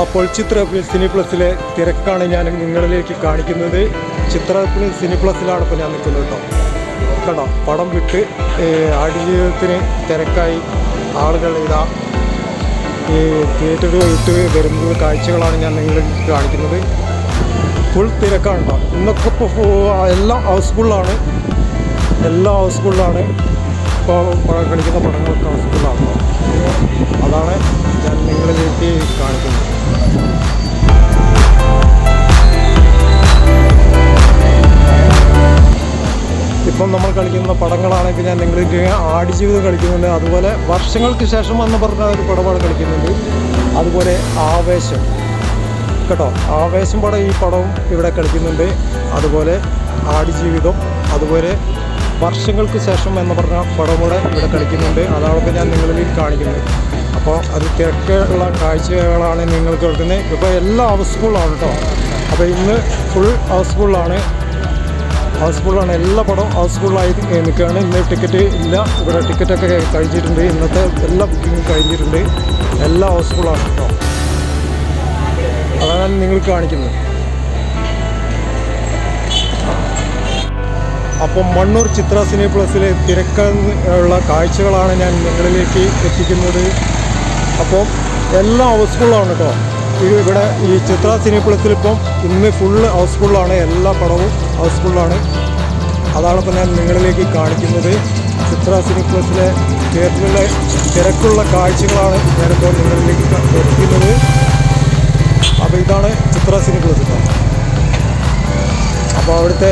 അപ്പോൾ ചിത്ര സിനി പ്ലസിലെ തിരക്കാണ് ഞാൻ നിങ്ങളിലേക്ക് കാണിക്കുന്നത്. ചിത്ര സിനി പ്ലസിലാണ് ഇപ്പോൾ ഞാൻ നിൽക്കുന്നത് കേട്ടോ. കണ്ടോ പടം വിട്ട് ആടുജീവിതത്തിന് തിരക്കായി ആളുകൾ ഇതാ ഈ തിയേറ്ററുകൾ വിട്ട് വരുന്നത് കാഴ്ചകളാണ് ഞാൻ നിങ്ങളിലേക്ക് കാണിക്കുന്നത്. ഫുൾ തിരക്കാണ് കേട്ടോ. ഇന്നൊക്കെ ഇപ്പോൾ എല്ലാം ഹൗസ്ഫുള്ളാണ് എല്ലാം ഹൗസ്ഫുള്ളാണ് ഇപ്പോൾ കളിക്കുന്ന പടങ്ങളൊക്കെ ഹൗസ്ഫുള്ളാണ് കേട്ടോ. അതാണ് ഞാൻ നിങ്ങളിലേക്ക് കാണിക്കുന്നത്. ഇപ്പം നമ്മൾ കളിക്കുന്ന പടങ്ങളാണെങ്കിൽ ഞാൻ നിങ്ങൾക്ക് ആടുജീവിതം കളിക്കുന്നുണ്ട്. അതുപോലെ വർഷങ്ങൾക്ക് ശേഷം എന്ന് പറഞ്ഞ ഒരു പടമാണ് കളിക്കുന്നുണ്ട് അതുപോലെ ആവേശം. കേട്ടോ? ആവേശം പടം ഈ പടവും ഇവിടെ കളിക്കുന്നുണ്ട്. അതുപോലെ ആടുജീവിതം അതുപോലെ വർഷങ്ങൾക്ക് ശേഷം എന്ന് പറഞ്ഞ പടം കൂടെ ഇവിടെ കളിക്കുന്നുണ്ട്. അതാണ് ഞാൻ നിങ്ങളിൽ കാണിക്കുന്നത്. അപ്പോൾ അത് തിരക്കുള്ള കാഴ്ചകളാണ് നിങ്ങൾ കേൾക്കുന്നത് ഇപ്പോൾ എല്ലാം ഹൗസ്ഫുള്ളാണ് കേട്ടോ. അപ്പോൾ ഇന്ന് ഫുൾ ഹൗസ്ഫുള്ളാണ് ഹൗസ്ഫുള്ളാണ് എല്ലാ പടവും ഹൗസ്ഫുള്ളായി നിൽക്കുകയാണ്. ഇന്ന് ടിക്കറ്റ് ഇല്ല. ഇവിടെ ടിക്കറ്റൊക്കെ കഴിച്ചിട്ടുണ്ട് ഇന്നത്തെ എല്ലാ ബുക്കിങ്ങും കഴിഞ്ഞിട്ടുണ്ട്. എല്ലാം ഹൗസ്ഫുള്ളാണ് കേട്ടോ. അതാണ് നിങ്ങൾക്ക് കാണിക്കുന്നത്. അപ്പം മണ്ണൂർ ചിത്ര സിനി പ്ലസിലെ തിരക്കുള്ള കാഴ്ചകളാണ് ഞാൻ നിങ്ങളിലേക്ക് എത്തിക്കുന്നത്. അപ്പോൾ എല്ലാം ഹൗസ്ഫുള്ളാണ് കേട്ടോ. ഇവിടെ ഈ ചിത്ര സിനി പ്ലസിൽ ഇന്ന് ഫുള്ള് ഹൗസ്ഫുള്ളാണ് എല്ലാ പടവും. ഹൗസ്ഫുള്ളാണ് അതാണ് ഞാൻ നിങ്ങളിലേക്ക് കാണിക്കുന്നത്. ചിത്ര സിനിപ്ലസിലെ തിയേറ്ററിലെ തിരക്കുള്ള കാഴ്ചകളാണ് ഞാനിപ്പോൾ നിങ്ങളിലേക്ക് എത്തിക്കുന്നത്. അപ്പോൾ ഇതാണ് ചിത്ര സിനിപ്ലസ് അപ്പോൾ അവിടുത്തെ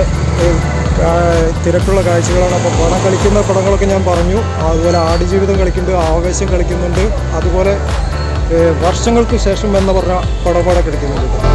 തിരക്കുള്ള കാഴ്ചകളാണ്. അപ്പോൾ പണം കളിക്കുന്ന പടങ്ങളൊക്കെ ഞാൻ പറഞ്ഞു. അതുപോലെ ആടുജീവിതം കളിക്കുന്നുണ്ട് ആവേശം കളിക്കുന്നുണ്ട്. അതുപോലെ വർഷങ്ങൾക്ക് ശേഷം എന്ന് പറഞ്ഞ പടപാടെ കളിക്കുന്നുണ്ട്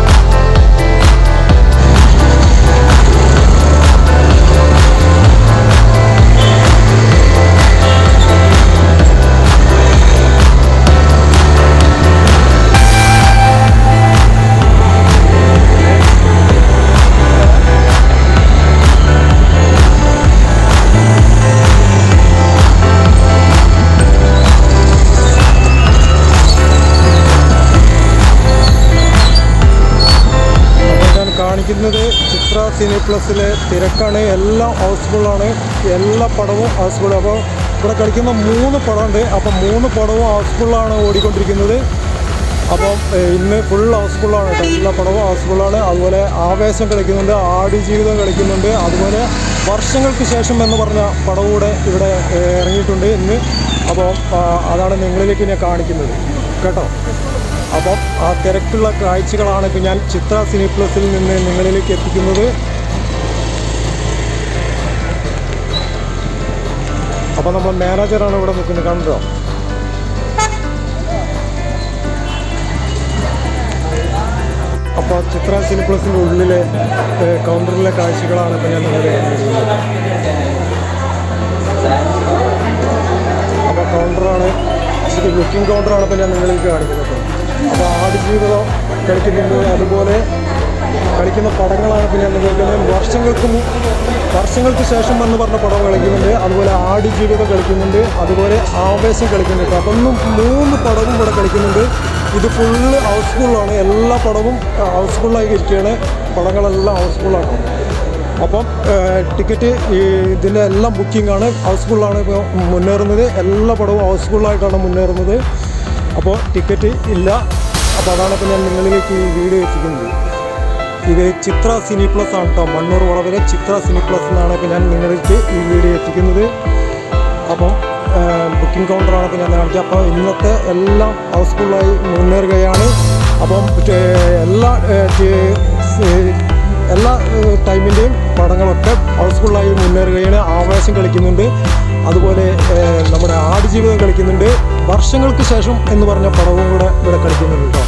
കാണിക്കുന്നത് ചിത്ര സിനി പ്ലസിലെ തിരക്കാണ്. എല്ലാം ഹൗസ്ഫുള്ളാണ് എല്ലാ പടവും ഹൗസ്ഫുൾ. അപ്പോൾ ഇവിടെ കളിക്കുന്ന മൂന്ന് പടമുണ്ട്. അപ്പോൾ മൂന്ന് പടവും ഹൗസ്ഫുള്ളാണ് ഓടിക്കൊണ്ടിരിക്കുന്നത്. അപ്പം ഇന്ന് ഫുൾ ഹൗസ്ഫുള്ളാണ് എല്ലാ പടവും ഹൗസ്ഫുള്ളാണ് അതുപോലെ ആവേശം കളിക്കുന്നുണ്ട് ആടുജീവിതം കളിക്കുന്നുണ്ട്. അതുപോലെ വർഷങ്ങൾക്ക് ശേഷം എന്ന് പറഞ്ഞ പടവൂടെ ഇവിടെ ഇറങ്ങിയിട്ടുണ്ട് ഇന്ന്. അപ്പോൾ അതാണ് നിങ്ങളിലേക്ക് ഞാൻ കാണിക്കുന്നത്. കേട്ടോ? അപ്പം ആ തിരക്കുള്ള കാഴ്ചകളാണ് ഇപ്പോൾ ഞാൻ ചിത്ര സിനിപ്ലസിൽ നിന്ന് നിങ്ങളിലേക്ക് എത്തിക്കുന്നത്. അപ്പം നമ്മൾ മാനേജറാണ് ഇവിടെ നിൽക്കുന്നത് കണ്ടോ? അപ്പോൾ ചിത്ര സിനിപ്ലസിന്റെ ഉള്ളിലെ കൗണ്ടറിലെ കാഴ്ചകളാണ് ഇപ്പോൾ ഞാൻ നിങ്ങളെ അപ്പോൾ കൗണ്ടറാണ് ബുക്കിംഗ് കൗണ്ടറാണ് ഇപ്പോൾ ഞാൻ നിങ്ങളിലേക്ക് കാണിക്കുന്നത്. അപ്പോൾ ആടുജീവിതം കളിക്കുന്നുണ്ട്. അതുപോലെ കളിക്കുന്ന പടങ്ങളാണ് പിന്നെ നിങ്ങൾക്ക് വർഷങ്ങൾക്ക് വർഷങ്ങൾക്ക് ശേഷം എന്ന് പറഞ്ഞ പടം കളിക്കുന്നുണ്ട്. അതുപോലെ ആടുജീവിതം കളിക്കുന്നുണ്ട്. അതുപോലെ ആവേശം കളിക്കുന്നുണ്ട്. അതൊന്നും മൂന്ന് പടവും ഇവിടെ കളിക്കുന്നുണ്ട്. ഇത് ഫുള്ള് ഹൗസ്ഫുള്ളാണ് എല്ലാ പടവും ഹൗസ്ഫുള്ളായി ഇരിക്കുകയാണ്. പടങ്ങളെല്ലാം ഹൗസ്ഫുള്ളാണ് അപ്പം ടിക്കറ്റ് ഇതിന്റെ എല്ലാം ബുക്കിംഗാണ് ഹൗസ്ഫുള്ളാണ് ഇപ്പോൾ മുന്നേറുന്നത്. എല്ലാ പടവും ഹൗസ്ഫുള്ളായിട്ടാണ് മുന്നേറുന്നത്. അപ്പോൾ ടിക്കറ്റ് ഇല്ല. അപ്പോൾ അതാണ് ഇപ്പോൾ ഞാൻ നിങ്ങളിലേക്ക് ഈ വീഡിയോ എത്തിക്കുന്നത് ഇത് ചിത്ര സിനി പ്ലസ് ആണ് കേട്ടോ മണ്ണൂർ വളവിലെ ചിത്ര സിനി പ്ലസ് എന്നാണ് ഇപ്പോൾ ഞാൻ നിങ്ങളിലേക്ക് ഈ വീഡിയോ എത്തിക്കുന്നത് അപ്പോൾ ബുക്കിംഗ് കൗണ്ടറാണ് ഇപ്പോൾ ഞാൻ കാണിക്കുക അപ്പോൾ ഇന്നത്തെ എല്ലാം ഹൗസ്ഫുള്ളായി മുന്നേറുകയാണ്. അപ്പം എല്ലാ എല്ലാ ടൈമിന്റെയും പടങ്ങളൊക്കെ ഹൗസ്ഫുള്ളായി മുന്നേറുകയാണ്. ആവേശം കളിക്കുന്നുണ്ട്. അതുപോലെ നമ്മുടെ ആടുജീവിതം കളിക്കുന്നുണ്ട്. വർഷങ്ങൾക്ക് ശേഷം എന്ന് പറഞ്ഞ പടവും കൂടെ ഇവിടെ കളിക്കുന്നുണ്ട് കേട്ടോ.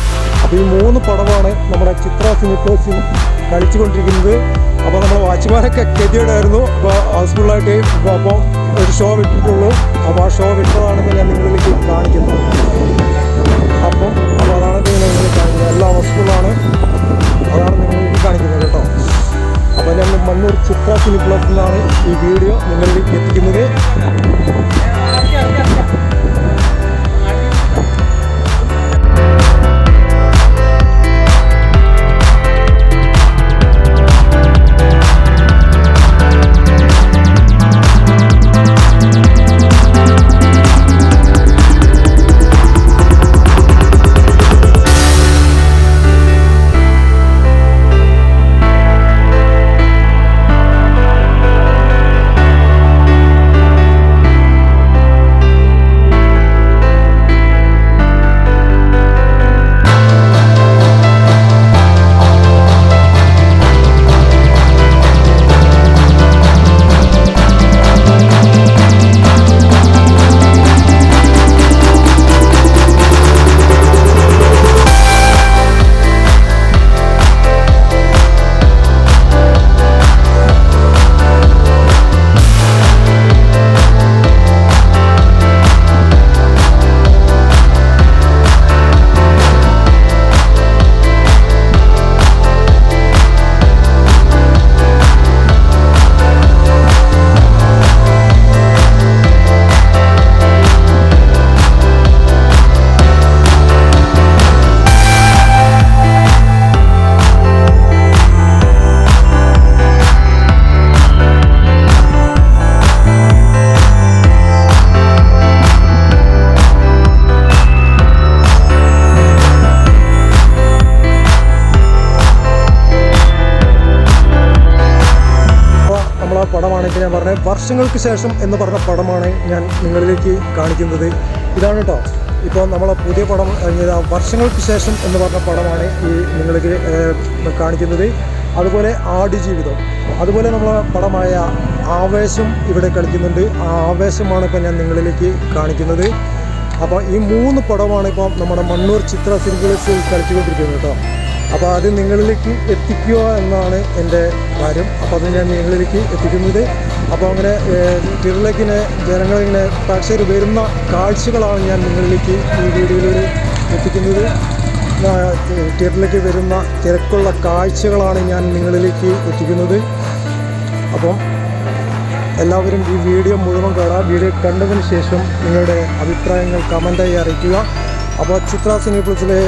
അപ്പോൾ ഈ മൂന്ന് പടമാണ് നമ്മുടെ ചിത്ര സിനിപ്ലസിൽ കളിച്ചുകൊണ്ടിരിക്കുന്നത്. അപ്പോൾ നമ്മുടെ വാച്ച്മാനൊക്കെ കെതിയോടായിരുന്നു. അപ്പോൾ ഹൗസ്ഫുള്ളായിട്ട് അപ്പോൾ ഒരു ഷോ വിട്ടിട്ടുള്ളൂ. അപ്പോൾ ആ ഷോ വിട്ടതാണെന്ന് ഞാൻ നിങ്ങളിലേക്ക് കാണിക്കുന്നത് അപ്പൊ അപ്പോൾ അതാണ് ഇപ്പോൾ നിങ്ങൾ കാണിക്കുന്നത്. എല്ലാ ഹൗസ്ഫുള്ളാണ്. അതാണ് നിങ്ങൾക്ക് കാണിക്കുന്നത് കേട്ടോ. അപ്പോൾ ഞാൻ മണ്ണൂർ ചിത്ര സിനിപ്ലസിലാണ് ഈ വീഡിയോ നിങ്ങളിലേക്ക് എത്തിക്കുന്നത്. വർഷങ്ങൾക്ക് ശേഷം എന്ന് പറഞ്ഞ പടമാണ് ഞാൻ നിങ്ങളിലേക്ക് കാണിക്കുന്നത്. ഇതാണ് കേട്ടോ. ഇപ്പോൾ നമ്മളെ പുതിയ പടം വർഷങ്ങൾക്ക് ശേഷം എന്ന് പറഞ്ഞ പടമാണ് ഈ നിങ്ങൾക്ക് കാണിക്കുന്നത്. അതുപോലെ ആടുജീവിതം അതുപോലെ നമ്മളെ പടമായ ആവേശം ഇവിടെ കളിക്കുന്നുണ്ട്. ആ ആവേശമാണ് ഇപ്പോൾ ഞാൻ നിങ്ങളിലേക്ക് കാണിക്കുന്നത്. അപ്പോൾ ഈ മൂന്ന് പടമാണ് ഇപ്പോൾ നമ്മുടെ മണ്ണൂർ ചിത്ര സിനിമകളിൽ കളിച്ചുകൊണ്ടിരിക്കുന്നത് കേട്ടോ. അപ്പോൾ അത് നിങ്ങളിലേക്ക് എത്തിക്കുക എന്നാണ് എന്റെ കാര്യം. അപ്പോൾ അത് ഞാൻ നിങ്ങളിലേക്ക് എത്തിക്കുന്നത്. അപ്പോൾ അങ്ങനെ തിരുളിലേക്ക് ഇങ്ങനെ ജനങ്ങളിങ്ങനെ പ്രേക്ഷകർ വരുന്ന കാഴ്ചകളാണ് ഞാൻ നിങ്ങളിലേക്ക് ഈ വീഡിയോയിലൂടെ എത്തിക്കുന്നത്. തിയേറ്ററിലേക്ക് വരുന്ന തിരക്കുള്ള കാഴ്ചകളാണ് ഞാൻ നിങ്ങളിലേക്ക് എത്തിക്കുന്നത്. അപ്പം എല്ലാവരും ഈ വീഡിയോ മുഴുവൻ കാണാം വീഡിയോ കണ്ടതിന് ശേഷം നിങ്ങളുടെ അഭിപ്രായങ്ങൾ കമന്റായി അറിയിക്കുക. അപ്പോൾ ചിത്ര സിനിപ്ലസിലെ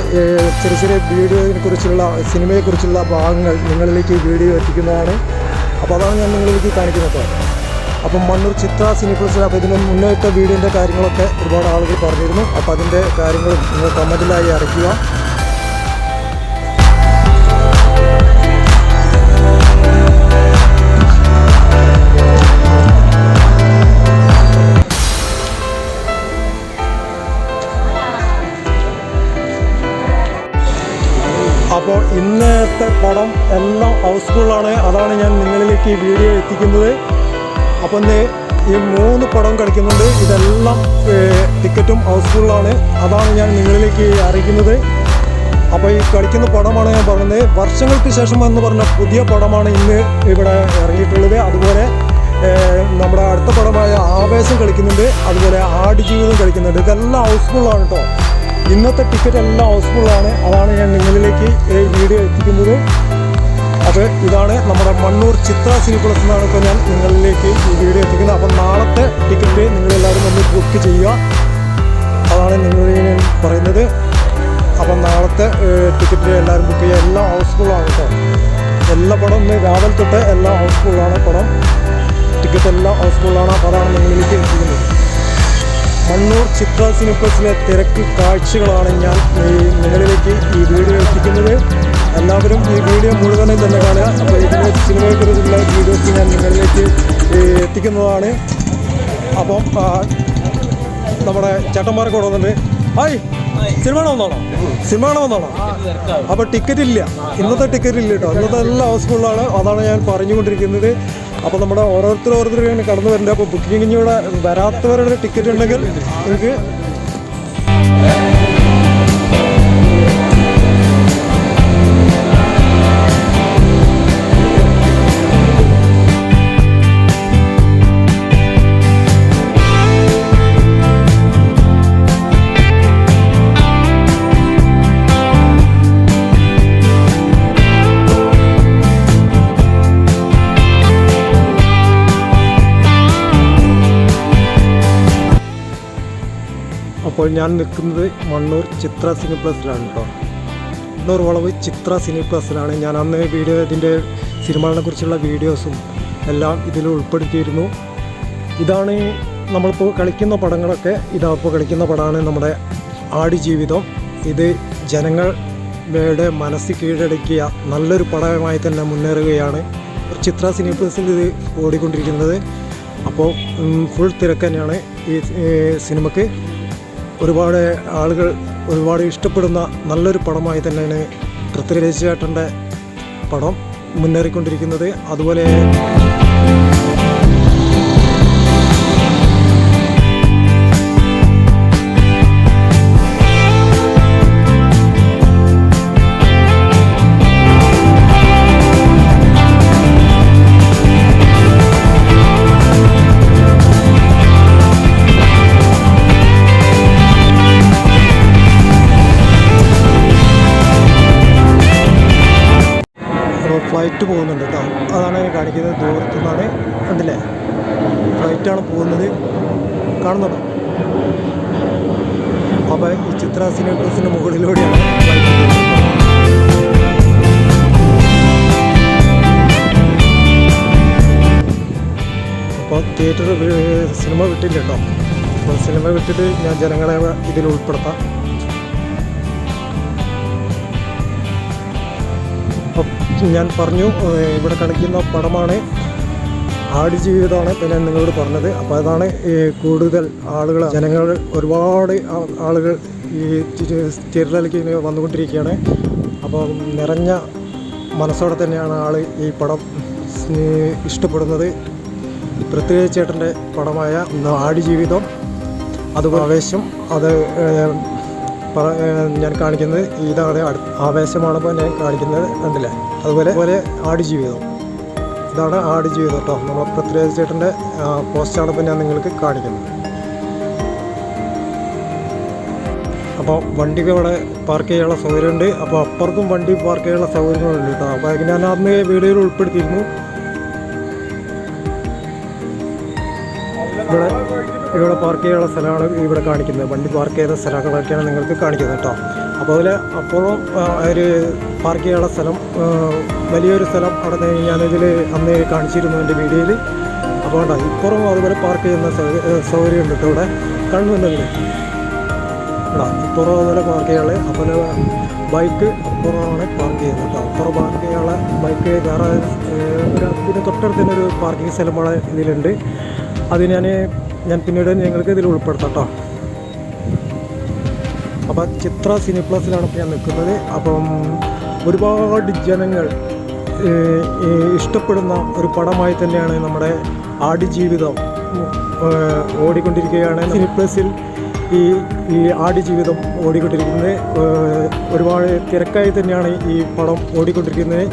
ചെറിയ ചെറിയ വീഡിയോയെ കുറിച്ചുള്ള സിനിമയെക്കുറിച്ചുള്ള ഭാഗങ്ങൾ നിങ്ങളിലേക്ക് വീഡിയോ എത്തിക്കുന്നതാണ്. അപ്പോൾ അതാണ് ഞാൻ നിങ്ങളിലേക്ക് കാണിക്കുന്നത്. അപ്പം മണ്ണൂർ ചിത്ര സിനിപ്ലസിൽ അപ്പോൾ ഇതിന് മുന്നേറ്റ വീടിന്റെ കാര്യങ്ങളൊക്കെ ഒരുപാട് ആളുകൾ പറഞ്ഞിരുന്നു. അപ്പോൾ അതിന്റെ കാര്യങ്ങൾ നിങ്ങൾ കമന്റിലായി അറിയിക്കുക. ഇന്നത്തെ പടം എല്ലാം ഹൗസ്ഫുള്ളാണ് അതാണ് ഞാൻ നിങ്ങളിലേക്ക് ഈ വീഡിയോ എത്തിക്കുന്നത്. ഇന്ന് ഈ മൂന്ന് പടം കളിക്കുന്നുണ്ട്. ഇതെല്ലാം ടിക്കറ്റും ഹൗസ്ഫുള്ളാണ് അതാണ് ഞാൻ നിങ്ങളിലേക്ക് അറിയിക്കുന്നത്. അപ്പോൾ ഈ കളിക്കുന്ന പടമാണ് ഞാൻ പറഞ്ഞത്. വർഷങ്ങൾക്ക് ശേഷം എന്ന് പറഞ്ഞ പുതിയ പടമാണ് ഇന്ന് ഇവിടെ ഇറങ്ങിയിട്ടുള്ളത്. അതുപോലെ നമ്മുടെ അടുത്ത പടമായ ആവേശം കളിക്കുന്നുണ്ട്. അതുപോലെ ആടുജീവിതം കളിക്കുന്നുണ്ട്. ഇതെല്ലാം ഹൗസ്ഫുള്ളാണ് കേട്ടോ ഇന്നത്തെ ടിക്കറ്റ് എല്ലാം ഹൗസ്ഫുൾ ആണ്. അതാണ് ഞാൻ നിങ്ങളിലേക്ക് ഈ വീഡിയോ എത്തിക്കുന്നത്. അത് ഇതാണ് നമ്മുടെ മണ്ണൂർ ചിത്ര സിനിപ്ലസ് എന്നാണ് ഇപ്പോൾ ഞാൻ നിങ്ങളിലേക്ക് ഈ വീഡിയോ എത്തിക്കുന്നത്. അപ്പം നാളത്തെ ടിക്കറ്റ് നിങ്ങളെല്ലാവരും ഒന്ന് ബുക്ക് ചെയ്യുക. അതാണ് നിങ്ങളോട് ഞാൻ പറയുന്നത്. അപ്പം നാളത്തെ ടിക്കറ്റ് എല്ലാവരും ബുക്ക് ചെയ്യുക. എല്ലാം ഹൗസ്ഫുള്ളാണ് കേട്ടോ. എല്ലാ പടം ഇന്ന് രാവിലെ തൊട്ട് എല്ലാം ഹൗസ്ഫുള്ളാണ് പടം. ടിക്കറ്റ് എല്ലാം ഹൗസ്ഫുള്ളാണ് അപ്പോൾ അതാണ് നിങ്ങളിലേക്ക് എത്തിക്കുന്നത്. മണ്ണൂർ ചിത്ര സിനിപ്ലസിലെ തിരക്ക് കാഴ്ചകളാണ് ഞാൻ ഈ നിങ്ങളിലേക്ക് ഈ വീഡിയോ എത്തിക്കുന്നത്. എല്ലാവരും ഈ വീഡിയോ മുഴുവനും തന്നെ കാണുക. അപ്പോൾ ഇതിന്റെ സിനിമയെക്കുറിച്ചുള്ള വീഡിയോസ് ഞാൻ നിങ്ങളിലേക്ക് എത്തിക്കുന്നതാണ്. അപ്പം നമ്മുടെ ചേട്ടന്മാരെ കൂടെ വന്നിട്ട് ഹായ്. സിനിമ വന്നോളാം സിനിമ വന്നോളാം അപ്പോൾ ടിക്കറ്റ് ഇല്ല ഇന്നത്തെ ടിക്കറ്റ് ഇല്ല കേട്ടോ. ഇന്നത്തെ എല്ലാം ഹൗസ്ഫുള്ളാണ് അതാണ് ഞാൻ പറഞ്ഞുകൊണ്ടിരിക്കുന്നത്. അപ്പോൾ നമ്മുടെ ഓരോരുത്തർ ഓരോരുത്തർ കടന്നു വരുന്നുണ്ട് അപ്പോൾ ബുക്കിങ്ങിലൂടെ വരാത്തവരുടെ ടിക്കറ്റ് ഉണ്ടെങ്കിൽ നിങ്ങൾക്ക് അപ്പോൾ ഞാൻ നിൽക്കുന്നത് മണ്ണൂർ ചിത്ര സിനി പ്ലസിലാണ് കേട്ടോ. മണ്ണൂർ വളവ് ചിത്ര സിനി പ്ലസിലാണ്. ഞാൻ അന്ന് വീഡിയോ ഇതിന്റെ സിനിമകളെ കുറിച്ചുള്ള വീഡിയോസും എല്ലാം ഇതിൽ ഉൾപ്പെടുത്തിയിരുന്നു. ഇതാണ് നമ്മളിപ്പോൾ കളിക്കുന്ന പടങ്ങളൊക്കെ. ഇതാപ്പോൾ കളിക്കുന്ന പടമാണ് നമ്മുടെ ആടുജീവിതം. ഇത് ജനങ്ങളുടെ മനസ്സ് കീഴടക്കിയ നല്ലൊരു പടമായി തന്നെ മുന്നേറുകയാണ് ചിത്ര സിനി പ്ലസിൽ ഇത് ഓടിക്കൊണ്ടിരിക്കുന്നത്. അപ്പോൾ ഫുൾ തിരക്ക് തന്നെയാണ് ഈ സിനിമയ്ക്ക് ഒരുപാട് ആളുകൾ ഒരുപാട് ഇഷ്ടപ്പെടുന്ന നല്ലൊരു പടമായി തന്നെയാണ് പൃഥ്വിരാജ് ചേട്ടന്റെ പടം മുന്നേറിക്കൊണ്ടിരിക്കുന്നത്. അതുപോലെ ഫ്ലൈറ്റ് പോകുന്നുണ്ട് കേട്ടോ. അതാണ് ഞാൻ കാണിക്കുന്നത്. ദൂരത്തു നിന്നാണ് കണ്ടില്ലേ? ഫ്ലൈറ്റാണ് പോകുന്നത്. കാണുന്നുണ്ടോ? അപ്പോൾ ഈ ചിത്ര സിനിമസിന്റെ മുകളിലൂടെയാണ് ഫ്ലൈറ്റ് അപ്പോൾ തിയേറ്റർ സിനിമ വിട്ടില്ല കേട്ടോ. അപ്പോൾ സിനിമ വിട്ടിട്ട് ഞാൻ ജനങ്ങളെ ഇതിൽ ഉൾപ്പെടുത്താം. ഞാൻ പറഞ്ഞു ഇവിടെ കളിക്കുന്ന പടമാണ്. ആടുജീവിതമാണ് ഞാൻ നിങ്ങളോട് പറഞ്ഞത്. അപ്പോൾ അതാണ് കൂടുതൽ ആളുകൾ ജനങ്ങൾ ഒരുപാട് ആളുകൾ ഈ ഇങ്ങനെ വന്നുകൊണ്ടിരിക്കുകയാണ്. അപ്പോൾ നിറഞ്ഞ മനസ്സോടെ തന്നെയാണ് ആൾ ഈ പടം ഇഷ്ടപ്പെടുന്നത്. പൃഥ്വിരാജ് ചേട്ടന്റെ പടമായ ആടുജീവിതം അതുപോലെ ആവേശം അത് ഞാൻ കാണിക്കുന്നത് ഇതാണ്. ആവേശമാണ് ഇപ്പോൾ ഞാൻ കാണിക്കുന്നത്. കണ്ടില്ലേ? അതുപോലെ പോലെ ആടുജീവിതം. ഇതാണ് ആടുജീവിതം കേട്ടോ. നമ്മൾ പൃഥ്വിരാജ് ചേട്ടന്റെ പോസ്റ്റാണ് ഇപ്പോൾ ഞാൻ നിങ്ങൾക്ക് കാണിക്കുന്നത്. അപ്പോൾ വണ്ടിക്ക് ഇവിടെ പാർക്ക് ചെയ്യാനുള്ള സൗകര്യമുണ്ട്. അപ്പോൾ അപ്പുറത്തും വണ്ടി പാർക്ക് ചെയ്യാനുള്ള സൗകര്യങ്ങളുണ്ട് കേട്ടോ. അപ്പോൾ ഞാൻ അന്ന് വീഡിയോയിൽ ഉൾപ്പെടുത്തിയിരുന്നു. ഇവിടെ പാർക്ക് ചെയ്യാനുള്ള സ്ഥലമാണ് ഇവിടെ കാണിക്കുന്നത്. വണ്ടി പാർക്ക് ചെയ്ത സ്ഥലങ്ങളൊക്കെയാണ് നിങ്ങൾക്ക് കാണിക്കുന്നത് കേട്ടോ. അപ്പോൾ അതിൽ അപ്പോഴും ഒരു പാർക്ക് ചെയ്യാനുള്ള സ്ഥലം വലിയൊരു സ്ഥലം അവിടെ ഞാനിതിൽ അന്ന് കാണിച്ചിരുന്നു എന്റെ വീഡിയോയിൽ അപ്പോൾ കേട്ടോ ഇപ്പുറം അതുപോലെ പാർക്ക് ചെയ്യുന്ന സൗകര്യമുണ്ട് കേട്ടോ ഇവിടെ. കാണുന്നുണ്ടെങ്കിൽ കേട്ടോ ഇപ്പുറം അതുപോലെ പാർക്ക് ചെയ്യാനുള്ള അതുപോലെ ബൈക്ക് അപ്പുറമാണ് പാർക്ക് ചെയ്യുന്നത് കേട്ടോ. അപ്പുറം പാർക്ക് ചെയ്യാനുള്ള ബൈക്ക് വേറെ ഒരു ഇതിന് തൊട്ടടുത്ത് തന്നെ ഒരു പാർക്കിംഗ് സ്ഥലം ഇവിടെ ഇതിലുണ്ട്. അത് ഞാൻ ഞാൻ പിന്നീട് ഞങ്ങൾക്ക് ഇതിൽ ഉൾപ്പെടുത്താം കേട്ടോ. അപ്പോൾ ചിത്ര സിനിപ്ലസിലാണ് ഇപ്പോൾ ഞാൻ നിൽക്കുന്നത്. അപ്പം ഒരുപാട് ജനങ്ങൾ ഇഷ്ടപ്പെടുന്ന ഒരു പടമായി തന്നെയാണ് നമ്മുടെ ആടുജീവിതം ഓടിക്കൊണ്ടിരിക്കുകയാണ്. സിനിപ്ലസിൽ ഈ ഈ ആടുജീവിതം ഓടിക്കൊണ്ടിരിക്കുന്നത് ഒരുപാട് തിരക്കായി തന്നെയാണ് ഈ പടം ഓടിക്കൊണ്ടിരിക്കുന്നത്.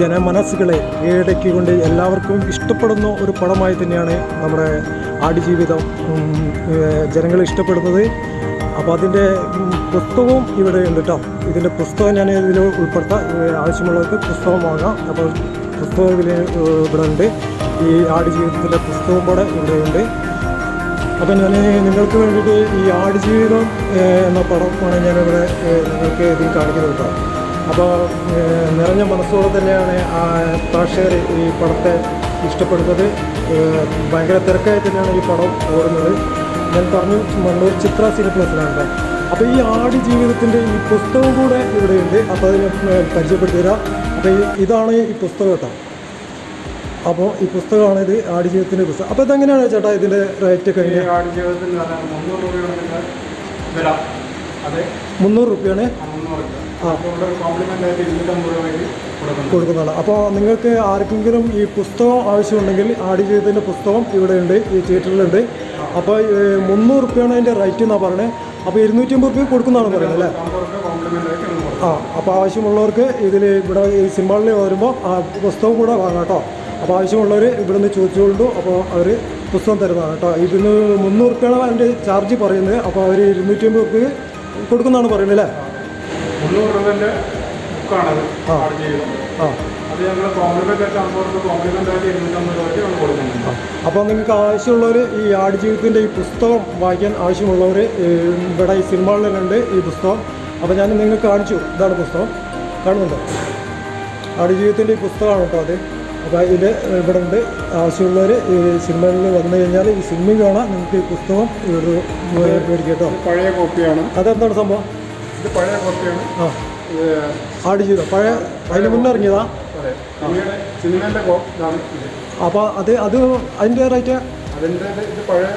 ജനമനസ്സുകളെ കീഴടക്കിക്കൊണ്ട് എല്ലാവർക്കും ഇഷ്ടപ്പെടുന്ന ഒരു പടമായി തന്നെയാണ് നമ്മുടെ ആടുജീവിതം ജനങ്ങൾ ഇഷ്ടപ്പെടുന്നത്. അപ്പോൾ അതിന്റെ പുസ്തകവും ഇവിടെ ഉണ്ട് കേട്ടോ ഇതിന്റെ പുസ്തകം ഞാൻ ഇതിൽ ഉൾപ്പെടുത്താം. ആവശ്യമുള്ളവർക്ക് പുസ്തകം വാങ്ങാം. അപ്പോൾ പുസ്തകം ഇതിൽ ഇവിടെ ഉണ്ട്. ഈ ആടുജീവിതത്തിന്റെ പുസ്തകം കൂടെ ഇവിടെ ഉണ്ട്. അപ്പം ഞാൻ നിങ്ങൾക്ക് വേണ്ടിയിട്ട് ഈ ആടുജീവിതം എന്ന പടമാണ് ഞാനിവിടെ നിങ്ങൾക്ക് ഇതിൽ കാണിക്കുന്നത് കേട്ടോ അപ്പോൾ നിറഞ്ഞ മനസ്സോടെ തന്നെയാണ് പ്രേക്ഷകർ ഈ പടത്തെ ഇഷ്ടപ്പെടുന്നത്. ഭയങ്കര തിരക്കായി തന്നെയാണ് ഈ പടം ഓടുന്നത്. ഞാൻ പറഞ്ഞു മണ്ണൂർ ചിത്ര സിനിപ്ലസിലാണ് അപ്പോൾ ഈ ആട് ജീവിതത്തിന്റെ ഈ പുസ്തകം കൂടെ ഇവിടെയുണ്ട്. അപ്പോൾ അതിനെ പരിചയപ്പെടുത്തി തരാം. അപ്പോൾ ഈ ഇതാണ് ഈ പുസ്തകം കേട്ടോ. അപ്പോൾ ഈ പുസ്തകമാണ് ഇത് ആടുജീവിതത്തിന്റെ പുസ്തകം. അപ്പോൾ ഇതെങ്ങനെയാണ് ചേട്ടാ ഇതിന്റെ റേറ്റ് ഒക്കെ മുന്നൂറ് രൂപയാണ് ആ വില. ആയിട്ട് മുന്നൂറ് രൂപ. ആ. കൊടുക്കുന്നതാണ് അപ്പോൾ നിങ്ങൾക്ക് ആർക്കെങ്കിലും ഈ പുസ്തകം ആവശ്യമുണ്ടെങ്കിൽ ആടുജീവിതത്തിന്റെ പുസ്തകം ഇവിടെയുണ്ട് ഈ തിയേറ്ററിലുണ്ട്. അപ്പോൾ മുന്നൂറ് റുപ്യാണ് അതിന്റെ റേറ്റ് എന്നാണ് പറയുന്നത് അപ്പോൾ ഇരുന്നൂറ്റി അമ്പത് റുപ്യ കൊടുക്കുന്നതാണ് പറയുന്നത് അല്ലേ? ആ അപ്പോൾ ആവശ്യമുള്ളവർക്ക് ഇതിൽ ഇവിടെ ഈ സിനിമകളിൽ വരുമ്പോൾ ആ പുസ്തകം കൂടെ വാങ്ങാം കേട്ടോ. അപ്പോൾ ആവശ്യമുള്ളവർ ഇവിടെ നിന്ന് ചോദിച്ചുകൊണ്ടു അപ്പോൾ അവർ പുസ്തകം തരുന്നതാണ് കേട്ടോ. ഇതിന് മുന്നൂറ് റുപ്യാണ് അതിന്റെ ചാർജ് പറയുന്നത്. അപ്പോൾ അവർ ഇരുന്നൂറ്റി അമ്പത് റുപ്യ കൊടുക്കുന്നതാണ് പറയുന്നത് അല്ലേ? മുന്നൂറ് രൂപേന്റെ ബുക്കാണത് അത് ഞങ്ങൾ കോംപ്ലിമെന്റ് ആയിട്ട് അമ്പത് രൂപ കോംപ്ലിമെന്റ് ആയിട്ട് ഇരുന്നൂറ്റമ്പത് രൂപയ്ക്ക് നമ്മൾ കൊടുക്കുന്നുണ്ട്. അപ്പോൾ നിങ്ങൾക്ക് ആവശ്യമുള്ളവർ ഈ ആട് ജീവിതത്തിന്റെ ഈ പുസ്തകം വായിക്കാൻ ആവശ്യമുള്ളവർ ഇവിടെ ഈ സിനിമകളിലുണ്ട് ഈ പുസ്തകം. അപ്പോൾ ഞാൻ നിങ്ങൾക്ക് കാണിച്ചു. ഇതാണ് പുസ്തകം. കാണുന്നുണ്ടോ? ആടുജീവിതത്തിന്റെ ഈ പുസ്തകമാണ് കേട്ടോ അത്. അപ്പോൾ ഇതിൽ ഇവിടെ ഉണ്ട്. ആവശ്യമുള്ളവർ ഈ സിനിമകളിൽ വന്നു കഴിഞ്ഞാൽ ഈ സിനിമയും കാണാം. നിങ്ങൾക്ക് ഈ പുസ്തകം ഇവിടെ മേടിക്കാം കേട്ടോ. ഇത് പഴയ കോപ്പിയാണ്. അതെന്താണ് സംഭവം? ഇത് പഴയ കോപ്പിയാണ്. ആ. ഇത് ചെയ്തോ പഴയ അതിന് മുന്നേ ഇറങ്ങിയതാ സിനിമേന്റെ അപ്പോൾ അത് അത് അതിന്റെ റേറ്റ് അതിന്റെ ഇത് പഴയ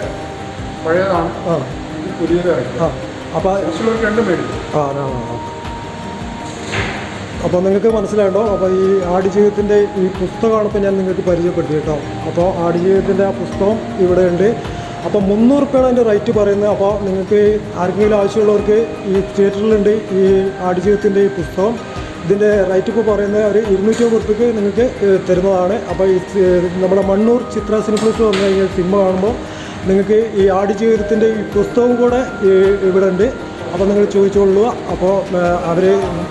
പഴയതാണ്. ആ. പുതിയത് ആ. അപ്പോൾ രണ്ടും മേടിക്കും ആ. അപ്പോൾ നിങ്ങൾക്ക് മനസ്സിലായിട്ടോ അപ്പോൾ ഈ ആടുജീവിതത്തിന്റെ ഈ പുസ്തകമാണ് ഇപ്പോൾ ഞാൻ നിങ്ങൾക്ക് പരിചയപ്പെടുത്തി കേട്ടോ. അപ്പോൾ ആടുജീവിതത്തിന്റെ ആ പുസ്തകം ഇവിടെ ഉണ്ട്. അപ്പോൾ മുന്നൂറ് റുപ്യാണ് അതിന്റെ റേറ്റ് പറയുന്നത്. അപ്പോൾ നിങ്ങൾക്ക് ആർക്കെങ്കിലും ആവശ്യമുള്ളവർക്ക് ഈ തിയേറ്ററിലുണ്ട് ഈ ആടുജീവിതത്തിന്റെ ഈ പുസ്തകം. ഇതിന്റെ റേറ്റ് ഇപ്പോൾ പറയുന്നത് ഒരു ഇരുന്നൂറ്റി അമ്പത് റുപ്യക്ക് നിങ്ങൾക്ക് തരുന്നതാണ്. അപ്പോൾ ഈ നമ്മുടെ മണ്ണൂർ ചിത്ര സിനിപ്ലസ് വന്നു കഴിഞ്ഞാൽ സിനിമ കാണുമ്പോൾ നിങ്ങൾക്ക് ഈ ആടുജീവിതത്തിന്റെ ഈ പുസ്തകവും കൂടെ ഇവിടെ ഉണ്ട് അപ്പോൾ നിങ്ങൾ ചോദിച്ചോളൂ അപ്പോൾ അവർ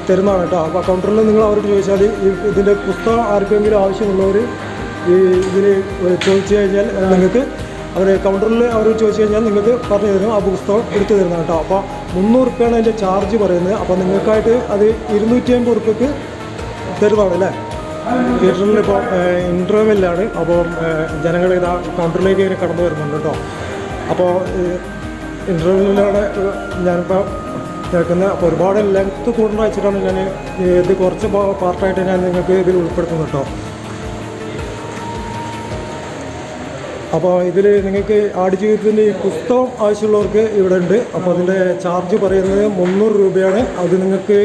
തരുന്നതാണ് കേട്ടോ. അപ്പോൾ കൗണ്ടറിൽ നിങ്ങൾ അവരോട് ചോദിച്ചാൽ ഈ ഇതിന്റെ പുസ്തകം ആർക്കെങ്കിലും ആവശ്യമുള്ളവർ ഈ ഇതിൽ ചോദിച്ചു കഴിഞ്ഞാൽ നിങ്ങൾക്ക് അവർ കൗണ്ടറിൽ അവർ ചോദിച്ചു കഴിഞ്ഞാൽ നിങ്ങൾക്ക് പറഞ്ഞു തരും ആ പുസ്തകം എടുത്തു തരുന്ന കേട്ടോ അപ്പോൾ മുന്നൂറ് റുപ്യാണ് അതിന്റെ ചാർജ് പറയുന്നത്. അപ്പോൾ നിങ്ങൾക്കായിട്ട് അത് ഇരുന്നൂറ്റി അമ്പത് റുപ്യക്ക് തരുന്നതാണ് അല്ലേ? തിയേറ്ററിൽ ഇപ്പോൾ ഇന്റർവെല്ലാണ് അപ്പോൾ ജനങ്ങൾ ഇതാ കൗണ്ടറിലേക്ക് ഇങ്ങനെ കടന്നു വരുന്നുണ്ട് കേട്ടോ അപ്പോൾ ഇന്റർവെല്ലിലാണ് ഞാനിപ്പോൾ കേൾക്കുന്നത് അപ്പോൾ ഒരുപാട് ലെങ്ത്ത് കൂടുതൽ വെച്ചിട്ടാണ് ഞാൻ ഇത് കുറച്ച് പാർട്ടായിട്ട് ഞാൻ നിങ്ങൾക്ക് ഇതിൽ ഉൾപ്പെടുത്തുന്നു കേട്ടോ അപ്പോൾ ഇതിൽ നിങ്ങൾക്ക് ആടുജീവിതത്തിന്റെ ഈ പുസ്തകം ആവശ്യമുള്ളവർക്ക് ഇവിടെ ഉണ്ട്. അപ്പോൾ അതിന്റെ ചാർജ് പറയുന്നത് മുന്നൂറ് രൂപയാണ്. അത് നിങ്ങൾക്ക്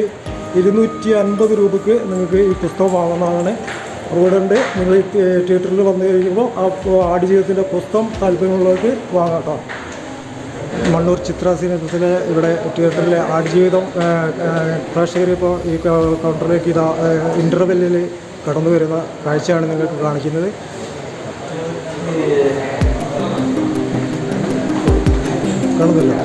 ഇരുന്നൂറ്റി അൻപത് രൂപയ്ക്ക് നിങ്ങൾക്ക് ഈ പുസ്തകം വാങ്ങുന്നതാണ്. ഇവിടെ ഉണ്ട്. നിങ്ങൾ തിയേറ്ററിൽ വന്നു കഴിയുമ്പോൾ ആ ആടുജീവിതത്തിന്റെ പുസ്തകം താല്പര്യമുള്ളവർക്ക് വാങ്ങാം കേട്ടോ. മണ്ണൂർ ചിത്ര സിനിമസിലെ ഇവിടെ തിയേറ്ററിലെ ആടുജീവിതം പ്രേക്ഷകർ ഇപ്പോൾ ഈ കൗണ്ടറിലേക്ക് ഇതാ ഇന്റർവെല്ലിൽ കടന്നു വരുന്ന കാഴ്ചയാണ് നിങ്ങൾക്ക് കാണിക്കുന്നത്. കാണുന്നില്ല.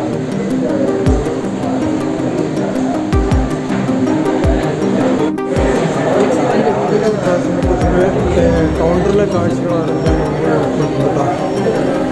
കൗണ്ടറിലെ കാഴ്ചകളാണ് ഞാൻ നിങ്ങൾക്ക്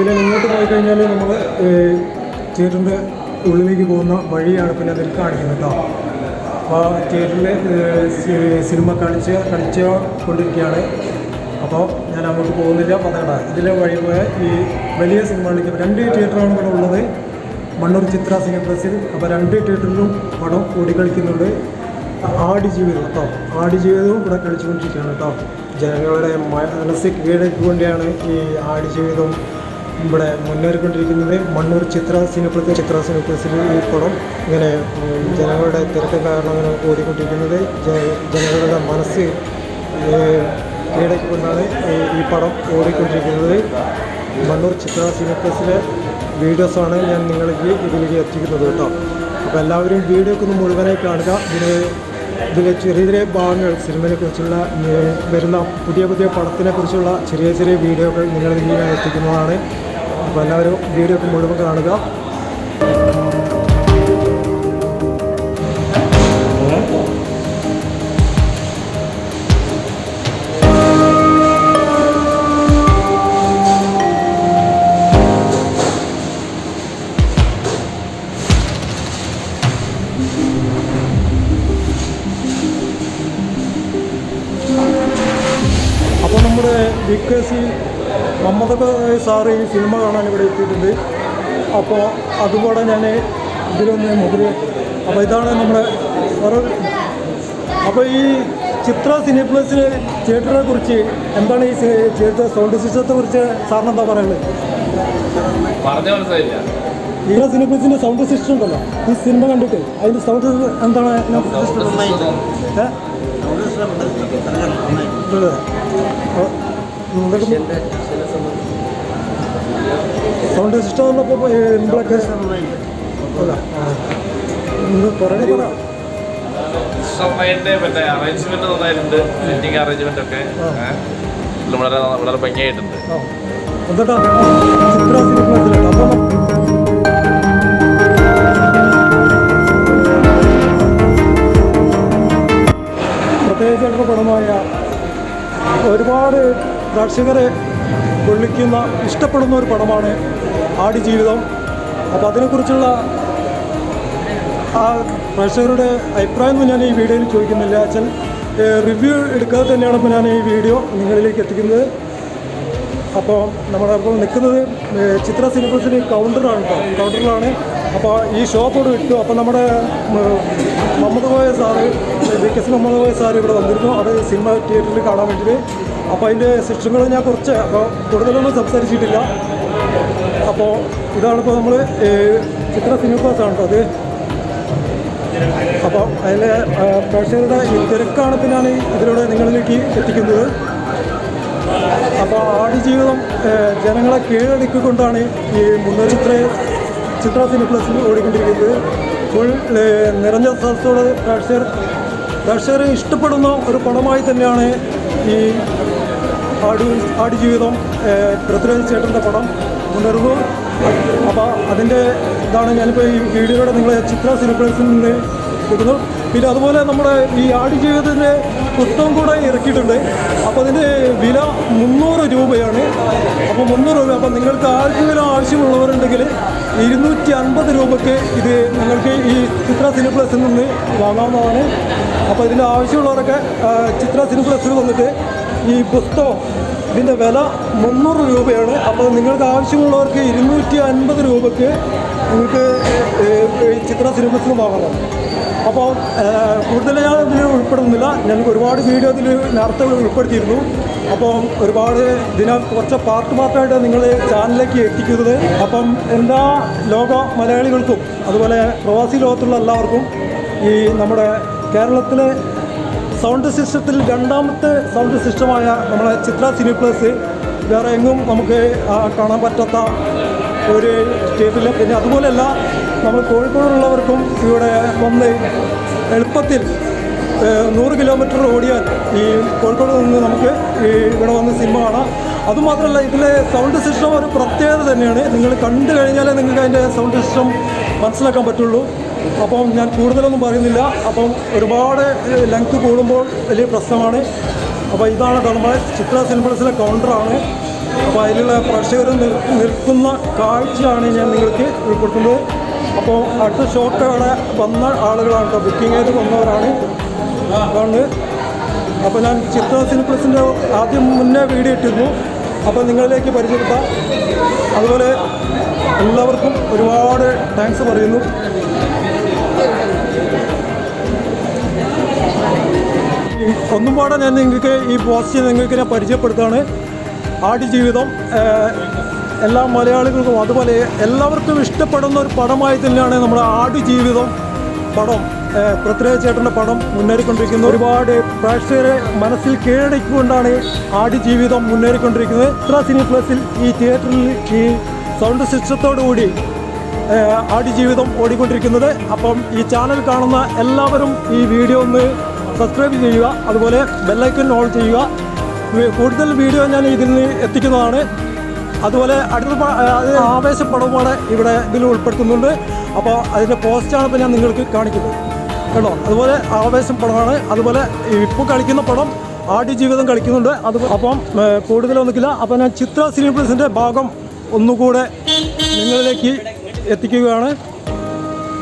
ഇതിൽ മുന്നോട്ട് പോയി കഴിഞ്ഞാൽ നമ്മൾ തിയേറ്ററിന്റെ ഉള്ളിലേക്ക് പോകുന്ന വഴിയാണ് പിന്നെ അതിൽ കാണിക്കുന്നത് കേട്ടോ അപ്പോൾ തിയേറ്ററിൽ സിനിമ കളിച്ച് കളിച്ച് കൊണ്ടിരിക്കുകയാണ്. അപ്പോൾ ഞാൻ അങ്ങോട്ട് പോകുന്നില്ല. പതകട ഇതിലെ വഴി പോയ ഈ വലിയ സിനിമകളിലേക്ക് രണ്ട് തിയേറ്ററാണ് ഇവിടെ ഉള്ളത്. മണ്ണൂർ ചിത്ര സിനിപ്ലസിൽ. അപ്പോൾ രണ്ട് തിയേറ്ററിലും പടം ഓടിക്കളിക്കുന്നുണ്ട് ആടുജീവിതം കേട്ടോ ആടുജീവിതവും ഇവിടെ കളിച്ചുകൊണ്ടിരിക്കുകയാണ് കേട്ടോ ജനങ്ങളുടെ മനസ്സിൽ കീഴടക്കിക്കൊണ്ടാണ് ഈ ആടുജീവിതം. ഇവിടെ മുന്നേറിക്കൊണ്ടിരിക്കുന്നത് മണ്ണൂർ ചിത്ര സിനിപ്ലസ് ചിത്ര സിനിപ്ലസിൽ ഈ പടം. ഇങ്ങനെ ജനങ്ങളുടെ തിരക്ക് കാരണം ഇങ്ങനെ ഓടിക്കൊണ്ടിരിക്കുന്നത് ജനങ്ങളുടെ മനസ്സ് കീഴടക്കിക്കൊണ്ടാണ് ഈ- പടം ഓടിക്കൊണ്ടിരിക്കുന്നത്. മണ്ണൂർ ചിത്ര സിനിപ്ലസിലെ വീഡിയോസാണ് ഞാൻ നിങ്ങൾക്ക് ഇതിലേക്ക് എത്തിക്കുന്നത് കേട്ടോ. അപ്പോൾ എല്ലാവരും വീഡിയോ ഒക്കെ ഒന്ന് മുഴുവനായി കാണുക. ഇതിന് ഇതിലെ ചെറിയ ചെറിയ ഭാഗങ്ങൾ സിനിമയെ കുറിച്ചുള്ള വരുന്ന പുതിയ പുതിയ പടത്തിനെക്കുറിച്ചുള്ള ചെറിയ ചെറിയ വീഡിയോകൾ നിങ്ങളിലേക്ക് എത്തിക്കുന്നതാണ്. അപ്പോൾ എല്ലാവരും വീഡിയോ ഒക്കെ മുഴുവൻ കാണുക. അപ്പോൾ നമ്മുടെ ബി കെ സി സാറ് ഈ സിനിമ കാണാൻ ഇവിടെ എത്തിയിട്ടുണ്ട്. അപ്പോൾ അതുകൂടെ ഞാൻ ഇതിലൊന്ന് മുതിരി. അപ്പോൾ ഇതാണ് നമ്മുടെ സാറ്. അപ്പോൾ ഈ ചിത്ര സിനിപ്ലസ് തിയേറ്ററിനെ കുറിച്ച് എന്താണ് ഈ തിയേറ്റർ സൗണ്ട് സിസ്റ്റത്തെ കുറിച്ച് സാറിന് എന്താ പറയുന്നത് ഈ സിനിപ്ലസിന്റെ സൗണ്ട് സിസ്റ്റം ഉണ്ടല്ലോ. ഈ സിനിമ കണ്ടിട്ട് അതിന്റെ സൗണ്ട് എന്താണ്? ഏ? സൗണ്ട് സിസ്റ്റം ഉള്ളപ്പോൾ നമ്മളൊക്കെ അല്ല പറയണേ പറ. സമയത്തെ മറ്റേ അറേഞ്ച്മെന്റ് നന്നായിട്ടുണ്ട് സെറ്റിംഗ് അറേഞ്ച്മെന്റ് ഒക്കെ. വളരെ വളരെ ഭംഗിയായിട്ടുണ്ട്. പ്രത്യേകിച്ചുള്ള പടമായ ഒരുപാട് പ്രേക്ഷകരെ കൊള്ളിക്കുന്ന ഇഷ്ടപ്പെടുന്ന ഒരു പടമാണ് ആടുജീവിതം അപ്പോൾ അതിനെക്കുറിച്ചുള്ള ആ പ്രേക്ഷകരുടെ അഭിപ്രായം ഒന്നും ഞാൻ ഈ വീഡിയോയിൽ ചോദിക്കുന്നില്ല. വെച്ചാൽ റിവ്യൂ എടുക്കാതെ തന്നെയാണ് ഇപ്പോൾ ഞാൻ ഈ വീഡിയോ നിങ്ങളിലേക്ക് എത്തിക്കുന്നത്. അപ്പോൾ നമ്മുടെ അപ്പോൾ നിൽക്കുന്നത് ചിത്ര സിനിമസിൽ കൗണ്ടറാണ് കേട്ടോ. കൗണ്ടറിലാണ്. അപ്പോൾ ഈ ഷോപ്പോട് വിട്ടു അപ്പോൾ നമ്മുടെ Mammad Koya sir V K C Muhammad sir ഇവിടെ വന്നിരുന്നു. അത് സിനിമ തിയേറ്ററിൽ കാണാൻ വേണ്ടിയിട്ട് അപ്പോൾ അതിന്റെ സെക്ഷനുകൾ ഞാൻ കുറച്ച് അപ്പോൾ കൂടുതലൊന്നും സംസാരിച്ചിട്ടില്ല. അപ്പോൾ ഇതാണിപ്പോൾ നമ്മൾ ചിത്ര സിനിമാസ് ആണ് അത്. അപ്പോൾ അതിലെ പ്രേക്ഷകരുടെ ഈ തിരക്കാണ് പിന്നെ ഇതിലൂടെ നിങ്ങളിലേക്ക് എത്തിക്കുന്നത്. അപ്പോൾ ആടുജീവിതം ജനങ്ങളെ കീഴടക്കിക്കൊണ്ടാണ് ഈ മുന്നൂറ് ചിത്ര ചിത്ര സിനിപ്ലസിൽ ഓടിക്കൊണ്ടിരിക്കുന്നത്. ഫുൾ നിറഞ്ഞ സദസ്സോട് പ്രേക്ഷകർ പ്രേക്ഷകർ ഇഷ്ടപ്പെടുന്ന ഒരു പടമായി തന്നെയാണ് ഈ ആടു ആടുജീവിതം പൃഥ്വിരാജ് ചേട്ടന്റെ പടം മുന്നേറുന്നു അപ്പോൾ അതിന്റെ ഇതാണ് ഞാനിപ്പോൾ ഈ വീഡിയോയുടെ നിങ്ങളെ ചിത്ര സിനിപ്ലസിൽ നിന്ന് കിട്ടുന്നു പിന്നെ അതുപോലെ നമ്മുടെ ഈ ആടുജീവിതത്തിന്റെ പുസ്തകം കൂടെ ഇറക്കിയിട്ടുണ്ട്. അപ്പോൾ അതിന്റെ വില മുന്നൂറ് രൂപയാണ്. അപ്പോൾ മുന്നൂറ് രൂപ അപ്പോൾ നിങ്ങൾക്ക് ആർക്കെങ്കിലും ആവശ്യമുള്ളവരുണ്ടെങ്കിൽ ഇരുന്നൂറ്റി അൻപത് രൂപയ്ക്ക് ഇത് നിങ്ങൾക്ക് ഈ ചിത്ര സിനിപ്ലസിൽ നിന്ന് വാങ്ങാവുന്നതാണ്. അപ്പോൾ ഇതിന്റെ ആവശ്യമുള്ളവരൊക്കെ ചിത്ര സിനിപ്ലസിൽ വന്നിട്ട് ഈ പുസ്തകം ഇതിന്റെ വില മുന്നൂറ് രൂപയാണ്. അപ്പോൾ നിങ്ങൾക്ക് ആവശ്യമുള്ളവർക്ക് ഇരുന്നൂറ്റി അൻപത് രൂപയ്ക്ക് നിങ്ങൾക്ക് ചിത്ര സിനിമസിന് വാങ്ങണം അപ്പോൾ കൂടുതൽ ഞാൻ ഇതിൽ ഉൾപ്പെടുന്നില്ല. ഞങ്ങൾക്ക് ഒരുപാട് വീഡിയോ ഇതിൽ നേരത്തെ ഉൾപ്പെടുത്തിയിരുന്നു. അപ്പോൾ ഒരുപാട് ഇതിനെ കുറച്ച് പാർട്ട് പാർട്ടായിട്ട് നിങ്ങൾ ചാനലിലേക്ക് എത്തിക്കുന്നത്. അപ്പം എല്ലാ ലോക മലയാളികൾക്കും അതുപോലെ പ്രവാസി ലോകത്തുള്ള എല്ലാവർക്കും ഈ നമ്മുടെ കേരളത്തിലെ സൗണ്ട് സിസ്റ്റത്തിൽ രണ്ടാമത്തെ സൗണ്ട് സിസ്റ്റമായ നമ്മളെ ചിത്ര സിനി പ്ലസ് വേറെ എങ്ങും നമുക്ക് കാണാൻ പറ്റാത്ത ഒരു സ്റ്റേറ്റിൽ പിന്നെ അതുപോലെയല്ല നമ്മൾ കോഴിക്കോടുള്ളവർക്കും ഇവിടെ വന്ന് എളുപ്പത്തിൽ നൂറ് കിലോമീറ്റർ ഓടിയാൽ ഈ കോഴിക്കോട് നിന്ന് നമുക്ക് ഈ ഇവിടെ വന്ന് സിനിമ കാണാം. അതുമാത്രമല്ല ഇതിലെ സൗണ്ട് സിസ്റ്റം ഒരു പ്രത്യേകത തന്നെയാണ്. നിങ്ങൾ കണ്ടു കഴിഞ്ഞാലേ നിങ്ങൾക്ക് അതിന്റെ സൗണ്ട് സിസ്റ്റം മനസ്സിലാക്കാൻ പറ്റുള്ളൂ. അപ്പം ഞാൻ കൂടുതലൊന്നും പറയുന്നില്ല. അപ്പം ഒരുപാട് ലെങ്ത് കൂടുമ്പോൾ വലിയ പ്രശ്നമാണ്. അപ്പോൾ ഇതാണ് നമ്മുടെ ചിത്ര സിനിമസിലെ കൗണ്ടറാണ് അപ്പോൾ അതിലുള്ള പ്രേക്ഷകർ നിൽ- നിൽക്കുന്ന കാഴ്ചയാണ് ഞാൻ നിങ്ങൾക്ക് ഉൾപ്പെടുത്തുന്നത്. അപ്പോൾ അടുത്ത ഷോട്ട് അവിടെ വന്ന ആളുകളാണ് കേട്ടോ. ബുക്കിംഗ് ചെയ്ത് വന്നവരാണ്. അതുകൊണ്ട് അപ്പോൾ ഞാൻ ചിത്ര സിനിപ്ലസിന്റെ ആദ്യം മുന്നേ വീഡിയോ ഇട്ടിരുന്നു. അപ്പോൾ നിങ്ങളിലേക്ക് പരിചയപ്പെട്ടാം അതുപോലെ എല്ലാവർക്കും ഒരുപാട് താങ്ക്സ് പറയുന്നു. ഒന്നും പാടെ ഞാൻ നിങ്ങൾക്ക് ഈ പോസ്റ്റ് നിങ്ങൾക്ക് ഞാൻ പരിചയപ്പെടുത്താണ്. ആടുജീവിതം എല്ലാ മലയാളികൾക്കും അതുപോലെ എല്ലാവർക്കും ഇഷ്ടപ്പെടുന്ന ഒരു പടമായി തന്നെയാണ് നമ്മുടെ ആടുജീവിതം പടം. പൃഥ്വിരാജ് ചേട്ടന്റെ പടം മുന്നേറിക്കൊണ്ടിരിക്കുന്നത് ഒരുപാട് പ്രേക്ഷകരെ മനസ്സിൽ കീഴടക്കിക്കൊണ്ടാണ് ആടുജീവിതം മുന്നേറിക്കൊണ്ടിരിക്കുന്നത്. ഇത്ര സിനി പ്ലസിൽ ഈ തിയേറ്ററിൽ ഈ സൗണ്ട് സിസ്റ്റത്തോടുകൂടി ആടുജീവിതം ഓടിക്കൊണ്ടിരിക്കുന്നത്. അപ്പം ഈ ചാനൽ കാണുന്ന എല്ലാവരും ഈ വീഡിയോ ഒന്ന് സബ്സ്ക്രൈബ് ചെയ്യുക അതുപോലെ ബെല്ലൈക്കൺ ഓൺ ചെയ്യുക. കൂടുതൽ വീഡിയോ ഞാൻ ഇതിൽ നിന്ന് എത്തിക്കുന്നതാണ്. അതുപോലെ അടുത്ത അത് ആവേശപ്പടവുമാണ് ഇവിടെ ഇതിൽ ഉൾപ്പെടുത്തുന്നുണ്ട്. അപ്പോൾ അതിന്റെ പോസ്റ്റാണ് ഇപ്പോൾ ഞാൻ നിങ്ങൾക്ക് കാണിക്കുന്നത്. കേട്ടോ? അതുപോലെ ആവേശം പടമാണ്. അതുപോലെ ഇപ്പോൾ കളിക്കുന്ന പടം ആടി ജീവിതം കളിക്കുന്നുണ്ട്. അത് അപ്പം കൂടുതലൊന്നുമില്ല അപ്പോൾ ഞാൻ ചിത്ര സിനിമസിന്റെ ഭാഗം ഒന്നുകൂടെ നിങ്ങളിലേക്ക് എത്തിക്കുകയാണ്.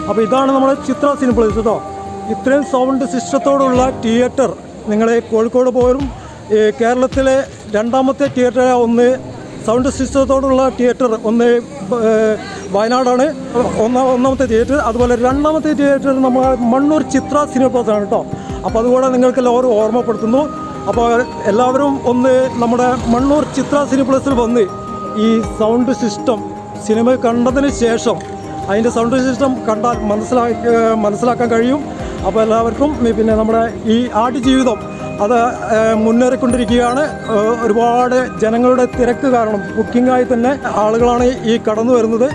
അപ്പോൾ ഇതാണ് നമ്മുടെ ചിത്ര സിനിമ കേട്ടോ? ഇത്രയും സൗണ്ട് സിസ്റ്റത്തോടുള്ള തിയേറ്റർ നിങ്ങളെ കോഴിക്കോട് പോലും കേരളത്തിലെ രണ്ടാമത്തെ തിയേറ്റർ ഒന്ന് സൗണ്ട് സിസ്റ്റത്തോടുള്ള തിയേറ്റർ ഒന്ന് വയനാടാണ്. ഒന്നാ ഒന്നാമത്തെ തിയേറ്റർ അതുപോലെ രണ്ടാമത്തെ തിയേറ്റർ നമ്മൾ മണ്ണൂർ ചിത്ര സിനിമാസാണ് കേട്ടോ അപ്പോൾ അതുകൂടെ നിങ്ങൾക്ക് എല്ലാവരും ഓർമ്മപ്പെടുത്തുന്നു. അപ്പോൾ എല്ലാവരും ഒന്ന് നമ്മുടെ മണ്ണൂർ ചിത്ര സിനിപ്ലസിൽ വന്ന് ഈ സൗണ്ട് സിസ്റ്റം സിനിമ കണ്ടതിന് ശേഷം അതിന്റെ സൗണ്ട് സിസ്റ്റം കണ്ടാൽ മനസ്സിലാക്കി മനസ്സിലാക്കാൻ കഴിയും. അപ്പോൾ എല്ലാവർക്കും പിന്നെ നമ്മുടെ ഈ ആടുജീവിതം അത് മുന്നേറിക്കൊണ്ടിരിക്കുകയാണ്. ഒരുപാട് ജനങ്ങളുടെ തിരക്ക് കാരണം ബുക്കിംഗായി തന്നെ ആളുകളാണ് ഈ കടന്നു വരുന്നത്.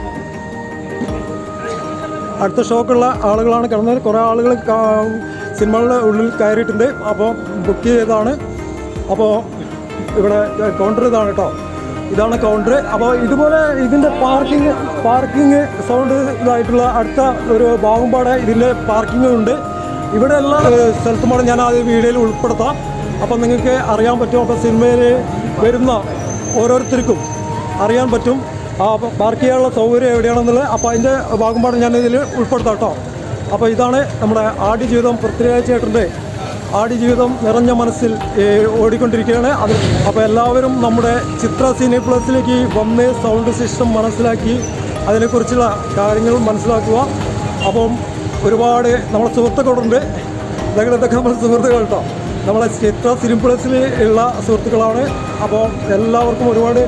അടുത്ത ഷോക്കുള്ള ആളുകളാണ് കിടന്നത്. കുറേ ആളുകൾ സിനിമകളുടെ ഉള്ളിൽ കയറിയിട്ടുണ്ട്. അപ്പോൾ ബുക്ക് ചെയ്തതാണ്. അപ്പോൾ ഇവിടെ കൗണ്ടർ ഇതാണ് കേട്ടോ. ഇതാണ് കൗണ്ടർ അപ്പോൾ ഇതുപോലെ ഇതിന്റെ പാർക്കിംഗ് പാർക്കിംഗ് സൗണ്ട് ഇതായിട്ടുള്ള അടുത്ത ഒരു ഭാഗമ്പാടെ ഇതിന്റെ പാർക്കിംഗ് ഉണ്ട്. ഇവിടെ എല്ലാ സ്ഥലത്തുമാണ് ഞാൻ ആദ്യം വീഡിയോയിൽ ഉൾപ്പെടുത്താം. അപ്പം നിങ്ങൾക്ക് അറിയാൻ പറ്റും അപ്പോൾ സിനിമയിൽ വരുന്ന ഓരോരുത്തർക്കും അറിയാൻ പറ്റും ആ പാർക്ക് ചെയ്യാനുള്ള സൗകര്യം എവിടെയാണെന്നുള്ളത്. അപ്പോൾ അതിന്റെ ഭാഗമാണ് ഞാൻ ഇതിൽ ഉൾപ്പെടുത്താം കേട്ടോ. അപ്പോൾ ഇതാണ് നമ്മുടെ ആടുജീവിതം പൃഥ്വിരാജ് ചേട്ടന്റെ ആടുജീവിതം നിറഞ്ഞ മനസ്സിൽ ഓടിക്കൊണ്ടിരിക്കുകയാണ്. അത് അപ്പോൾ എല്ലാവരും നമ്മുടെ ചിത്ര സിനി പ്ലസിലേക്ക് വന്ന് സൗണ്ട് സിസ്റ്റം മനസ്സിലാക്കി അതിനെക്കുറിച്ചുള്ള കാര്യങ്ങൾ മനസ്സിലാക്കുക. അപ്പം ഒരുപാട് നമ്മുടെ സുഹൃത്തുക്കളുണ്ട്. ഇതൊക്കെ ഇതൊക്കെ നമ്മുടെ സുഹൃത്തുക്കൾ കേട്ടോ. നമ്മളെ ചിത്ര സിനി പ്ലസിൽ ഉള്ള സുഹൃത്തുക്കളാണ്. അപ്പോൾ എല്ലാവർക്കും ഒരുപാട്